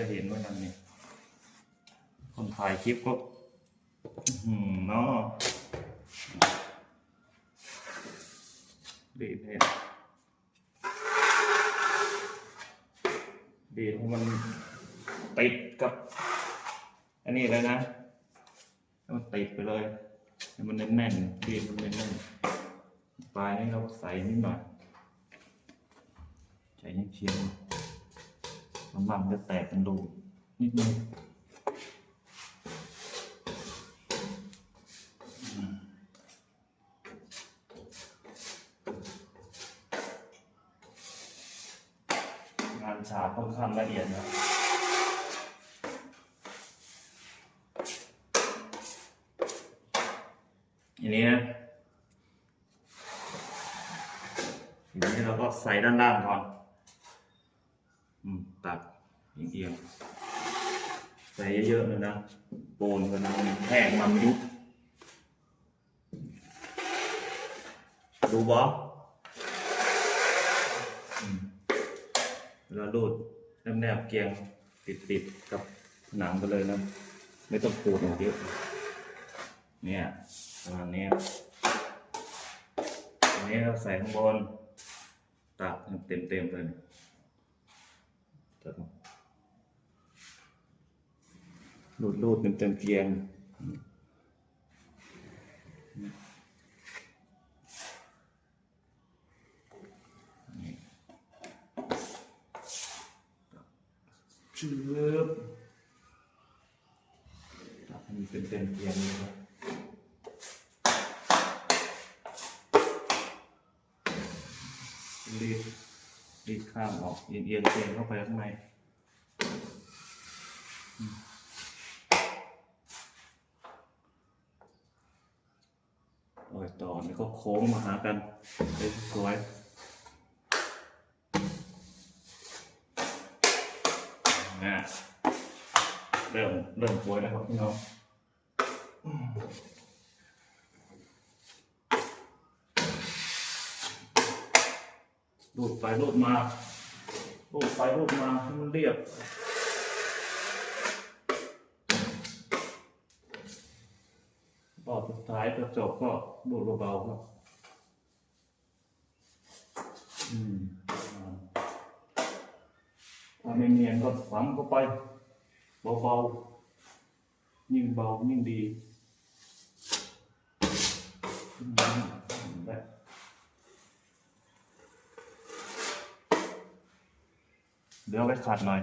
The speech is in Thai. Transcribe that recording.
จะเห็นว่านั่นนี่คนถ่ายคลิปก็อืมเนาะดีเพชรดีเพราะมันติดกับ อันนี้เลยนะให้มันติดไปเลยให้มันแน่นๆดีดมันแน่นๆปลายนี่เราใส่นิดหน่อยใส่นิดเชียวมั นบังจะแตกเป็นรูนิดนึงงานฉาบค่อนข้างละเอียดนะอันนี้นะทีนี้เราก็ใส่ด้านล่างก่อน อืมตัดเอียงๆใส่เยอะๆเลยนะโปนกันนะมันแห้งมันยุบดูบออืมเวลารูดแนบๆเกียงติดๆกับผนังไปเลยนะ ไม่ต้องขูดออกเยอะเนี่ยประมาณนี้อันนี้เราใส่ข้างบนตักเต็มๆเลย ตัดมารูดรูดๆเต็มๆเกียงชืบตัดให้มันเป็นเต็มเตียงเลยครับรีด รีดข้างออกเอียงเอียงเตียงเข้าไปข้างในอืมโอ้ยต่อนี่ก็โค้งมาหากันได้สวยนะเริ่มเริ่มสวยแล้วครับพี่น้อง รูดไปรูดมารูดไปรูดมาให้มันเรียบรอบสุดท้ายกระจบก็รูดเบาๆครับ อืมถ้าไม่เนียนก็ฝังเข้าไปเบาๆยิ่งเบายิ่งดี Mm-hmm. เดี๋ยวเอาไปขัดหน่อย